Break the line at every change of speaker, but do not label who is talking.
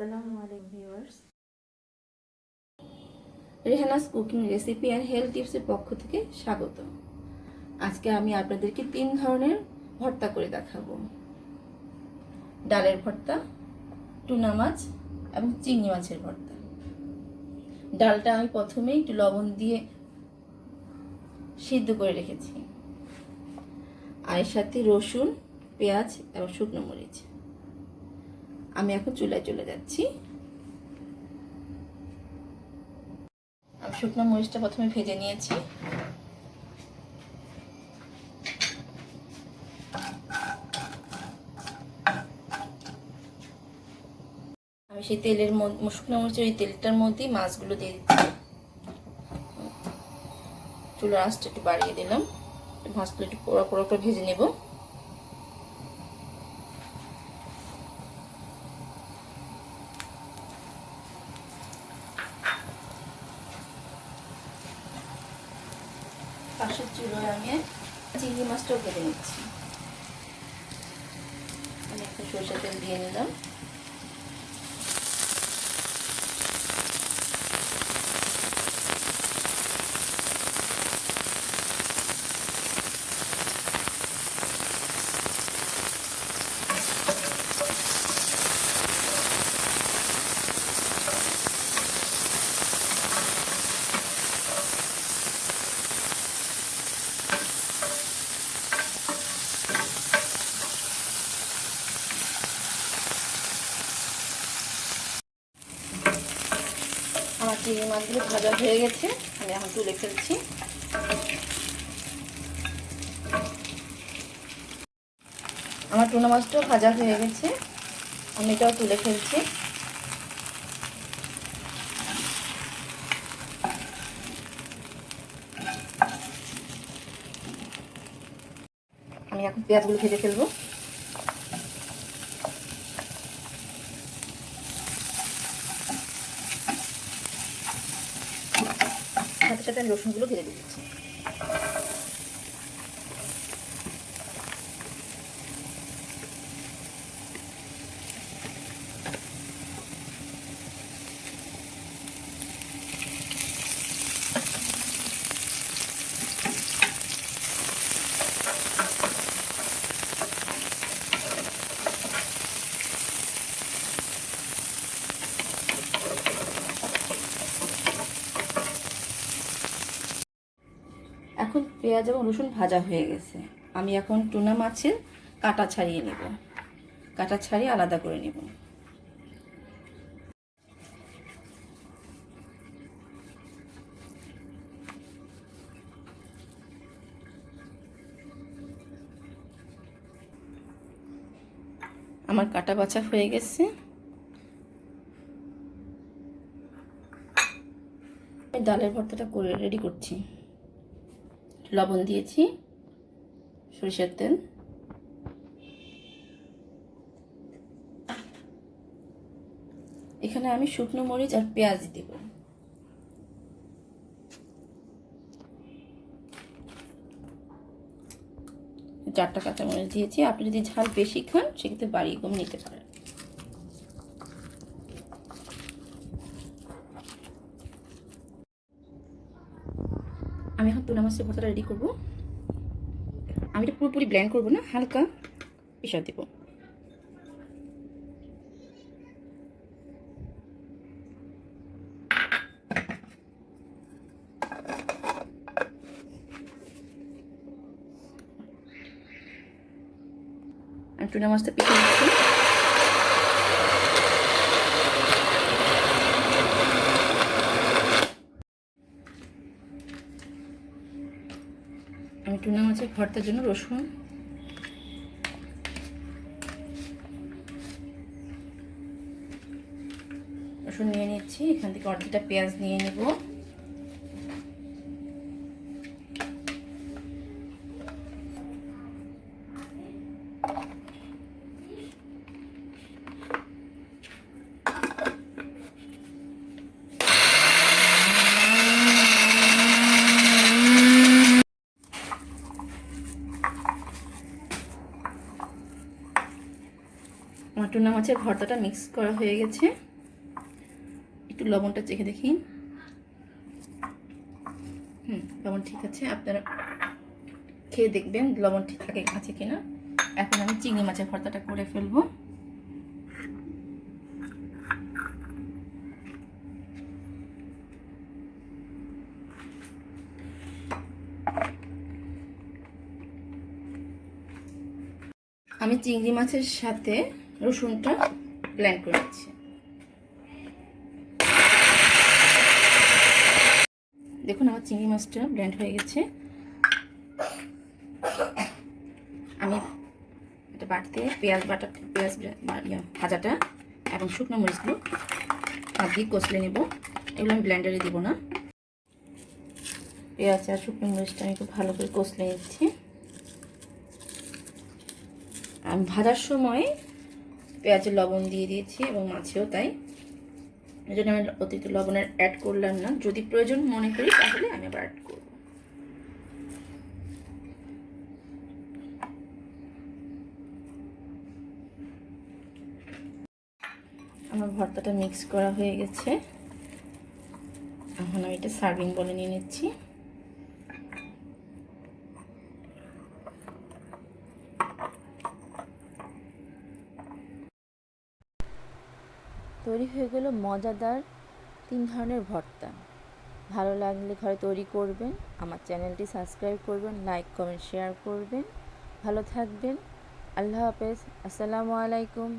আসসালামু
Rehana's cooking recipe and health টিপসের পক্ষ থেকে স্বাগত। আজকে আমি আপনাদেরকে তিন ধরনের ভর্তা করে দেখাবো। ডালের ভর্তা, টুনা মাছ এবং চিংড়ি মাছের ভর্তা। ডালটা আমি প্রথমেই একটু লবণ দিয়ে সিদ্ধ করে রেখেছি। আর এর সাথে রসুন, পেঁয়াজ এবং শুকনো মরিচ। আমি এখন চুলায় চলে যাচ্ছি। আমি শুকনো মরিচটা প্রথমে ভেজে নিয়েছি। আমি সেই তেলের শুকনো মরিচের ওই তেলটার মধ্যেই মাছগুলো দিয়ে দিচ্ছি। চুলার আঁচটা একটু বাড়িয়ে দিলাম। মাছগুলো একটু পোড়া পোড়া করে ভেজে নেব। পাশের চুলোয় আমি চিংড়ি মাছটাও কেটে নিচ্ছি। আমি একটু সরষের তেল দিয়ে নিলাম। চিংড়ি মাছগুলো ভাজা হয়ে গেছে। আমি এখন তুলে ফেলছি। আমার টুনা মাছটাও ভাজা হয়ে গেছে। আমি এটাও তুলে ফেলছি। আমি এখন পেঁয়াজগুলো ভেজে ফেলব। সাথে আমি রসুনগুলো ভেজে দিচ্ছি এখন পেঁয়াজ এবং রসুন ভাজা হয়ে গেছে। আমি এখন টুনা মাছের কাটা ছাড়িয়ে নেব। কাটা ছাড়িয়ে আলাদা করে নেব। আমার কাটা বাছা হয়ে গেছে। ডালের ভর্তাটা করে রেডি করছি। লবণ দিয়েছি, সরিষার তেল। এখানে আমি শুকনো মরিচ আর পেঁয়াজ দিব। চারটা কাঁচামরিচ দিয়েছি। আপনি যদি ঝাল বেশি খান, সেক্ষেত্রে বাড়িয়ে কম নিতে পারেন। আমি এখন টুনা মাছের ভর্তাটা রেডি করব। আমি এটা পুরোপুরি ব্ল্যান্ড করব না, হালকা পিসা দেব। আমি টুনা মাছটা পিছিয়ে দিচ্ছি আমি টুনা মাছের ভর্তার জন্য রসুন। রসুন নিয়ে নিচ্ছি এখান থেকে অর্ধেকটা পেঁয়াজ নিয়ে নেব। টুনা মাছের ভর্তাটা মিক্স করা হয়ে গেছে। একটু লবণটা চেখে দেখি। হুম, লবণ ঠিক আছে। আপনারা খেয়ে দেখবেন লবণ ঠিক থাকে আছে কিনা। এখন আমি চিংড়ি মাছের ভর্তাটা করে ফেলব। আমি চিংড়ি মাছের সাথে রসুনটা ব্ল্যান্ড করে নিচ্ছি। দেখুন আমার চিংড়ি মাছটা ব্লেন্ড হয়ে গেছে। আমি এটা বাটতে পেঁয়াজ বাটা, পেঁয়াজ ভাজাটা এবং শুকনো মরিচগুলো হাত দিয়ে কষলে নেব। এগুলো আমি ব্লেন্ডারে দিব না। পেঁয়াজ আর শুকনো মরিচটা আমি খুব ভালো করে কষলে নিচ্ছি। আমি ভাজার সময় পেঁয়াজের লবণ দিয়ে দিয়েছি এবং মাছেও তাই। এই জন্য আমি অতিরিক্ত লবণের অ্যাড করলাম না। যদি প্রয়োজন মনে করি, তাহলে আমি আবার অ্যাড করব। আমার ভর্তাটা মিক্স করা হয়ে গেছে। এখন আমি এটা সার্ভিং বলে নিয়ে নিচ্ছি।
তৈরি হয়ে গেল মজাদার তিন ধরনের ভর্তা। ভালো লাগলে ঘরে তৈরি করবেন, আমার চ্যানেলটি সাবস্ক্রাইব করবেন, লাইক, কমেন্ট, শেয়ার করবেন। ভালো থাকবেন, আল্লাহ হাফেজ, আসসালামু আলাইকুম।